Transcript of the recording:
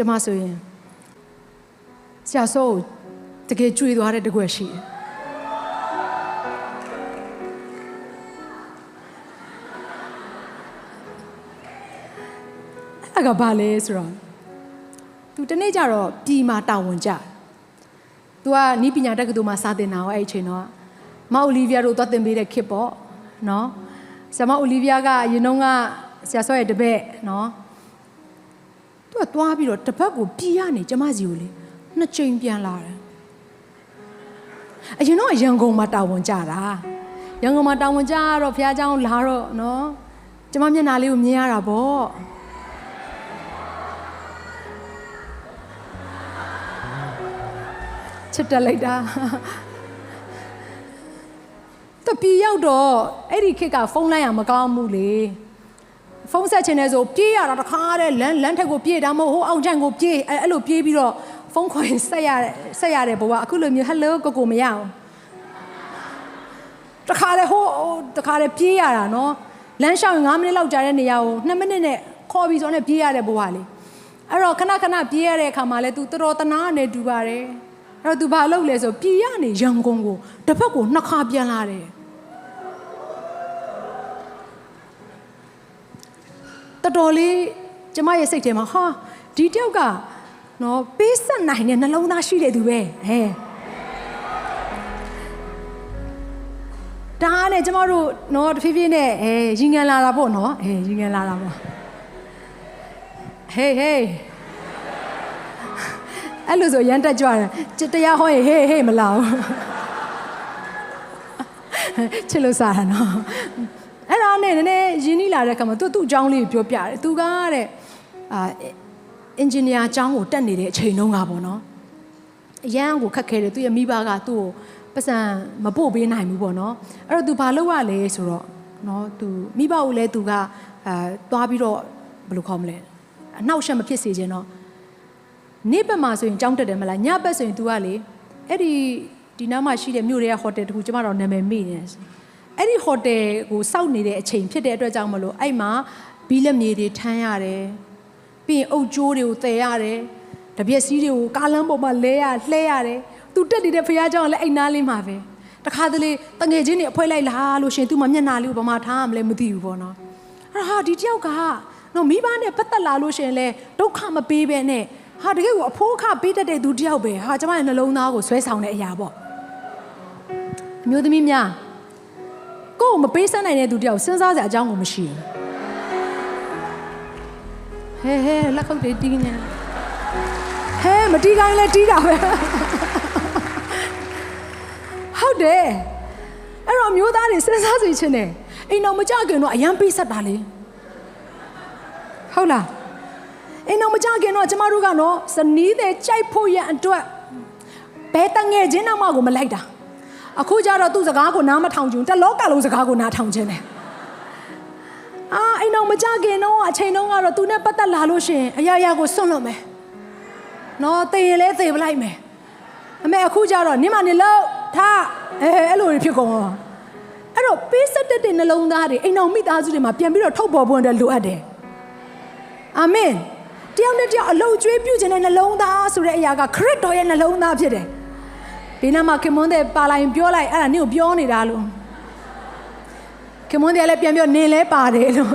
ကျမဆိုရင်ဆရာဆိုးကိုတကယ်ကြွေသွားတဲ့တကွက်ရှိတယ်အဲ့ဒါကဘာလဲဆိုတော့သူတနေ့ကျတော့ပြည်မှာတာဝန်ကြတယ်။ तू ကနီးပညာတက္ကသိုလ်မှာစာသင်တာရောအဲ့ဒီအချိန်တော့မအိုလီဗီယာတို့သွားသင်ပေးတဲ့ခေတ်ပေါ့နော်။ဆရာမအိုလီဗီယာကအရင်တုန်းကဆရာဆော့ရဲ့တပည့်နော်။ तू က သွားပြီးတော့တစ်ပတ်ကိုပြည်ရနေကျမစီကိုလေနှစ်ချိန်ပြန်လာတယ်။အရင်တော့ရန်ကုန်မှာတာဝန်ကြတာ။ရန်ကုန်မှာတာဝန်ကြတော့ဘုရားเจ้าလာတော့နော်။ကျမမျက်နှာလေးကိုမြင်ရတာပေါ့။ ချစ်တက်လိုက်တာတပီရောက်တော့အဲ့ဒီခေတ်ကဖုန်းလိုင်းရမကောင်းဘူးလေ ဖုန်းဆက်ချင်တယ်ဆိုပြေးရတာတခါတည်းလမ်းလမ်းထက်ကိုပြေးတာမဟုတ်ဟိုအောင်ချန်ကိုပြေးအဲ့အဲ့လိုပြေးပြီးတော့ဖုန်းခေါ်ရင်ဆက်ရဆက်ရတယ်ဘဝအခုလိုမျိုးဟယ်လိုကိုကိုမရအောင်တခါတည်းဟိုတခါတည်းပြေးရတာနော်လမ်းလျှောက်ရင်9မိနစ်လောက်ကြာတဲ့နေရာကို2မိနစ်နဲ့ခေါ်ပြီးဆိုတော့ပြေးရတဲ့ဘဝလေအဲ့တော့ခဏခဏပြေးရတဲ့အခါမှာလဲ तू တော်တော်တနာနဲ့တူပါတယ်အဲ့တော့ तू ဘာလုပ်လဲဆိုပြည်ရနေရန်ကုန်ကိုတစ်ဖက်ကိုနှစ်ခါပြန်လာတယ် တော်တော်လေးကျမရဲ့စိတ်ထဲမှာဟာဒီတယောက်ကနော်ပေးဆက်နိုင်တဲ့နှလုံးသားရှိတဲ့သူပဲဟဲ့ဒါနဲ့ကျမတို့နော်တဖြည်းဖြည်းနဲ့အဲရင်ငံလာတာပေါ့နော်အဲရင်ငံလာတာပေါ့ဟေးဟေးအဲ့လိုဆိုရမ်းတက်ကြွတယ်တရားဟောရင်ဟေးဟေးမလာဘူးချစ်လို့စားတာနော် အဲ့ဒါနဲ့နည်းနည်းရင်းနှီးလာတဲ့အခါမှာသူသူ့အကြောင်းလေးကိုပြောပြတယ်သူကတဲ့အာအင်ဂျင်နီယာအကြောင်းကိုတက်နေတဲ့အချိန်တုန်းကပေါ့နော်အရန်ကိုခက်ခဲတယ်သူရဲ့မိဘကသူ့ကိုပတ်စံမပို့ပေးနိုင်ဘူးပေါ့နော်အဲ့တော့သူဘာလုပ်ရလဲဆိုတော့နော်သူမိဘကိုလည်းသူကအဲသွားပြီးတော့ဘယ်လိုခေါ်မလဲအနှောက်အယှက်မဖြစ်စေခြင်းတော့နေ့ဘက်မှာဆိုရင်ကြောင်းတက်တယ်မလားညဘက်ဆိုရင် तू ကလေအဲ့ဒီဒီနားမှာရှိတဲ့မြို့တွေကဟိုတယ်တခုကျမတော့နာမည်မေ့နေတယ် အဲ့ဒီဟိုတယ်ကိုစောင့်နေတဲ့အချိန်ဖြစ်တဲ့အတွက်ကြောင့်မလို့အဲ့မှာဘီးလက်မြေတွေထမ်းရတယ်ပြီးရင်အုတ်ကြိုးတွေကိုတည်ရတယ်တပြက်စီးတွေကိုကားလမ်းပေါ်မှာလဲရလှဲရတယ်သူတက်နေတဲ့ဖခင်ကြောင့်လည်းအိမ်နားလေးမှာပဲတခါတလေတငယ်ချင်းတွေအဖွဲလိုက်လာလို့ရှင်သူမှမျက်နှာလေးကိုဘာမှထားမလဲမသိဘူးပေါ့နော်အဲ့ဟာဒီတယောက်ကနော်မိဘနဲ့ပတ်သက်လာလို့ရှင်လဲဒုက္ခမပေးဘဲနဲ့ဟာတကယ်ကိုအဖိုးအခပေးတတ်တဲ့သူတယောက်ပဲဟာကျမရဲ့နှလုံးသားကိုဆွဲဆောင်တဲ့အရာပေါ့အမျိုးသမီးများ ကိုယ်ကိုမပေးဆက်နိုင်တဲ့သူတယောက်စဉ်းစားစရာအကြောင်းကိုမရှိဘူးဟဲဟဲလက်ခုပ်တွေတီးနေဟဲမတီးကိုင်းလဲတီးတာပဲဟုတ်တယ်အဲ့တော့အမျိုးသားတွေစဉ်းစားစီခြင်းနဲ့အိမ်တော်မကြခင်တော့အရန်ပေးဆက်တာလေဟုတ်လားအိမ်တော်မကြခင်တော့ကျမတို့ကနော်ဇနီးတဲ့ကြိုက်ဖို့ရန်အတွက်ဘဲတငယ်ချင်းတော့မှကိုမလိုက်တာ အခုကျတော့သူ့စကားကိုနားမထောင်ချင်တလောကလုံးစကားကိုနားထောင်ခြင်းတယ်အာအိမ်တော်မကြခင်တော့အချိန်တုန်းကတော့သူနဲ့ပတ်သက်လာလို့ရှိရင်အရာရာကိုစွန့်လွတ်မယ်နော်သေရင်လဲသေပလိုက်မယ်အမေအခုကျတော့နင်းမနေလို့ထားအဲအဲ့လိုတွေဖြစ်ကုန်တော့အဲ့တော့ပေးဆက်တဲ့နှလုံးသားတွေအိမ်တော်မိသားစုတွေမှာပြန်ပြီးတော့ထုတ်ပေါ်ဖို့အတွက်လိုအပ်တယ်အာမင်တယောက်နဲ့တယောက်အလုံးကျွေးပြုခြင်းတဲ့နှလုံးသားဆိုတဲ့အရာကခရစ်တော်ရဲ့နှလုံးသားဖြစ်တယ် ဒီနားမှာခင်မွန်းတဲ့ပါလိုက်ပြောလိုက်အဲ့ဒါနင့်ကိုပြောနေတာလို့ခင်မွန်းတဲ့လည်းပြန်ပြောနင်လဲပါတယ်လို့